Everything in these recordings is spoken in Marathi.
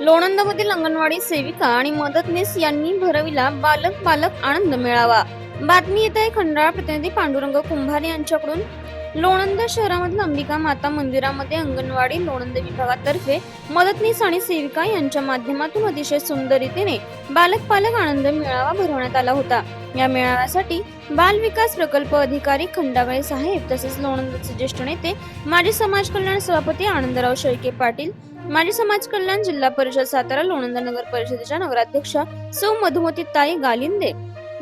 लोणंदमधील अंगणवाडी सेविका आणि मदतनीस यांनी भरविला बालक बालक आनंद मेळावा. बातमी येत आहे खंडाळा प्रतिनिधी पांडुरंग कुंभार यांच्याकडून. लोणंद शहरामधील अंबिका माता मंदिरामध्ये अंगणवाडी लोणंद विभागातर्फे मदतनीस आणि सेविका यांच्या माध्यमातून अतिशय सुंदर रीतीने बालक पालक आनंद मेळावा भरवण्यात आला होता. या मेळाव्यासाठी बाल विकास प्रकल्प अधिकारी खंडागळे साहेब तसेच लोणंदचे ज्येष्ठ नेते माजी समाज कल्याण सभापती आनंदराव शेळके पाटील माजी समाज कल्याण जिल्हा परिषद सातारा लोणंद नगर परिषदेच्या नगराध्यक्षा सौ मधुमती ताई गालिंदे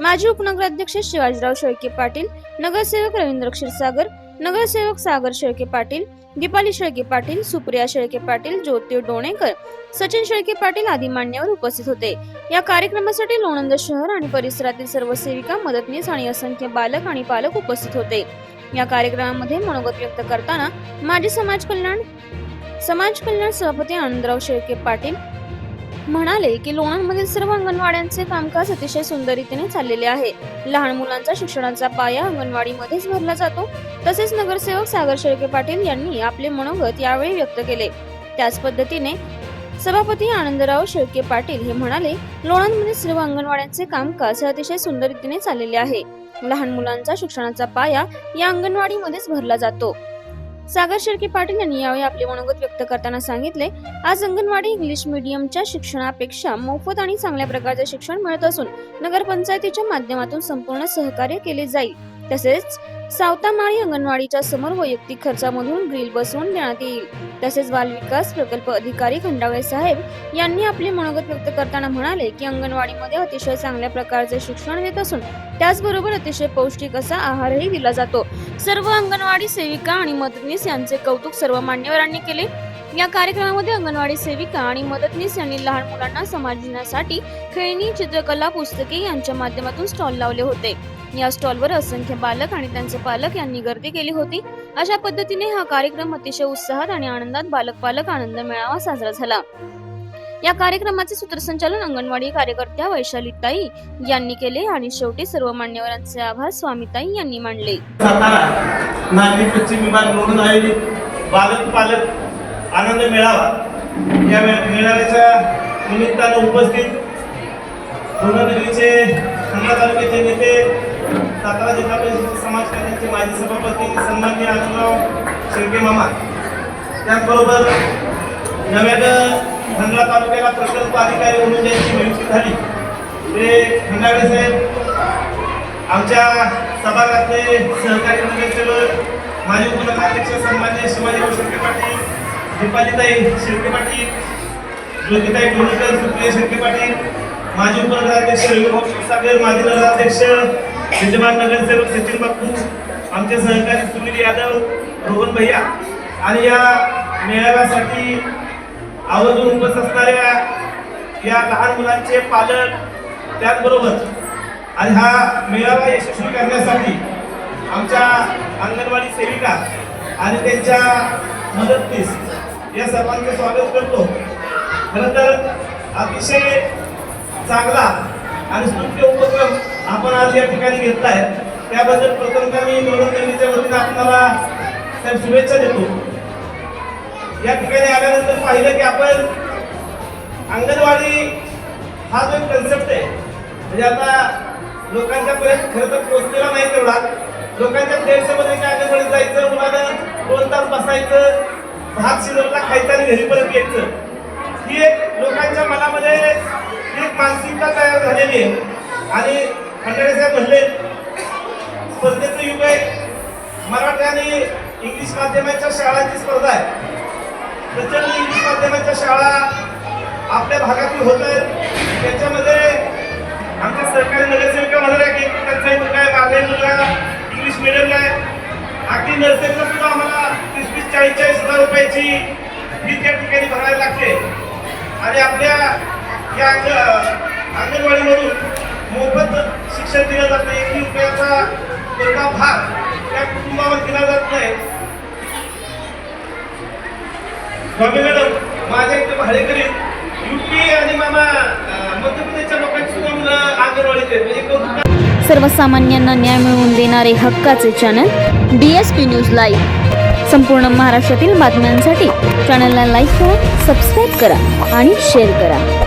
माजी उपनगराध्यक्ष शिवाजीराव शेळके पाटील नगरसेवक रवींद्र क्षीरसागर नगरसेवक सागर शेळके पाटील दीपाली शेळके पाटील सुप्रिया शेळके पाटील ज्योती डोणेकर सचिन शेळके पाटील आदी मान्यवर उपस्थित होते. या कार्यक्रमासाठी लोणंद शहर आणि परिसरातील सर्व सेविका मदतनीस आणि असंख्य बालक आणि पालक उपस्थित होते. या कार्यक्रमामध्ये मनोगत व्यक्त करताना माजी समाज कल्याण समाज कल्याण सभापती आनंदराव शेळके पाटील म्हणाले की लोणांमधील सर्व अंगणवाड्यांचे कामकाज अतिशय सुंदर रीतीने चाललेले आहे. लहान मुलांचा शिक्षणाचा पाया अंगणवाडीमध्येच भरला जातो. तसेच नगरसेवक सागर शेळके पाटील यांनी आपले मनोगत यावेळी व्यक्त केले. त्याच पद्धतीने सभापती आनंदराव शेळके पाटील हे म्हणाले लोणांमधील सर्व अंगणवाड्यांचे कामकाज हे अतिशय सुंदर रीतीने चाललेले आहे. लहान मुलांचा शिक्षणाचा पाया या अंगणवाडीमध्येच भरला जातो. सागर शेळके पाटील यांनी यावेळी आपले मनोगत व्यक्त करताना सांगितले आज अंगणवाडी इंग्लिश मीडियमच्या शिक्षणापेक्षा मोफत आणि चांगल्या प्रकारचे शिक्षण मिळत असून नगरपंचायतीच्या माध्यमातून संपूर्ण सहकार्य केले जाईल. तसेच सावतामाळी अंगणवाडीच्या समोर वैयक्तिक खर्चामधून ग्रिल बसवून देण्यात येईल. तसेच बालविकास प्रकल्प अधिकारी खंडावे साहेब यांनी आपले मनोगत व्यक्त करताना म्हणाले की अंगणवाडीमध्ये अतिशय चांगल्या प्रकारचे शिक्षण देत असून त्याचबरोबर अतिशय पौष्टिक असा आहारही दिला जातो. सर्व अंगणवाडी सेविका आणि मदतनीस यांचे कौतुक सर्व मान्यवरांनी केले. या कार्यक्रमामध्ये अंगणवाडी सेविका आणि मदतनीस यांनी लहान मुलांना समाजण्यासाठी खेळणी चित्रकला पुस्तके यांच्या माध्यमातून स्टॉल लावले होते. या स्टॉलवर असंख्य बालक आणि त्यांचे पालक यांनी गर्दी केली होती. अशा पद्धतीने हा कार्यक्रम अतिशय उत्साहात आणि आनंदात बालक पालक आनंद मेळावा साजरा झाला. या कार्यक्रमाचे सूत्रसंचालन अंगणवाडी कार्यकर्त्या वैशाली ताई यांनी केले आणि शेवटी सर्व मान्यवरांचे आभार स्वामीताई यांनी मानले. नागरी पश्चिम विभाग म्हणून आयोजित बालक पालक आनंद मेळावा या मेळाव्याच्या निमित्तानं उपस्थित पूर्णनगरीचे खंडा तालुक्याचे नेते सातारा जिल्हा परिषद समाज कार्याचे माजी सभापती सन्माननीय आनंदराव शेळके मामा. त्याचबरोबर नव्यानं खंडा तालुक्याला प्रकल्प अधिकारी म्हणून ज्यांची नियुक्ती झाली ते खंडागळे साहेब आमच्या सभागृहातले सहकारी नगरसेवक माजी उपनगराध्यक्ष सन्मान्य शिवाजीराव शिर्के पाटील दीपालीताई शिर्के पाटील ज्योतिताई डोणकर सुप्रिया शिर्के पाटील माजी उपनगराध्यक्ष रविभाऊ क्षीरसागर माजी नगराध्यक्ष विद्यमान नगरसेवक सचिन बापू आमचे सहकारी सुनील यादव रोहन भैया. आणि या मेळाव्यासाठी आवर्जून उपस्थित असणाऱ्या या लहान मुलांचे पालक त्याचबरोबर आणि हा मेळावा यशस्वी करण्यासाठी आमच्या अंगणवाडी सेविका आणि त्यांच्या मदतनीस या सर्वांचे स्वागत करतो. खरं तर अतिशय चांगला. आणि स्तुत्य उपक्रम आपण आज या ठिकाणी घेतलाय. त्याबद्दल प्रथमता मी मनोरंजनीच्या वतीने आपल्याला साहेब शुभेच्छा देतो. या ठिकाणी आल्यानंतर पाहिलं की आपण अंगणवाडी हा जो कन्सेप्ट आहे म्हणजे आता लोकांच्या पर्यंत खरं तर पोहोचलेला नाही तेवढा. लोकांच्या गैरसमज काय अंगणवाडीत जायचं मुलानं दोन तास बसायचं भात शिजवला खायचं आणि घरी परत यायचं. ही एक लोकांच्या मनामध्ये ही एक मानसिकता तयार झालेली आहे. आणि खंडाळे साहेब म्हणले स्पर्धेचं युग आहे मराठी आणि इंग्लिश माध्यमाच्या शाळांची स्पर्धा आहे. प्रचंड इंग्लिश माध्यमाच्या शाळा आपल्या भागातील होत आहेत. त्याच्यामध्ये आमच्या सरकारी नगरसेविका म्हणाल्या की त्यांचा मुलगा आहे माझा मुलगा इंग्लिश मिडियमला आहे. अगदी नर्सरीला सुद्धा आम्हाला वीस वीस चाळीस चाळीस हजार रुपयाची फी त्या ठिकाणी भरायला लागते. आणि आपल्या या अंगणवाडीमधून मोफत शिक्षण दिलं जातं एकही रुपयाचा कोणता भाग त्या कुटुंबावर दिला जात नाही. स्वामी मॅडम माझ्या इथे भाडेकरी युपी आणि मामा मध्य प्रदेशच्या लोकांची सुद्धा मुलं अंगणवाडीत आहेत. म्हणजे कौतुक सर्वसामान्यांना न्याय मिळवून देणारे हक्काचे channel D S P news live संपूर्ण महाराष्ट्रातील बातम्यांसाठी चॅनलला लाईक करा सबस्क्राईब करा आणि शेअर करा.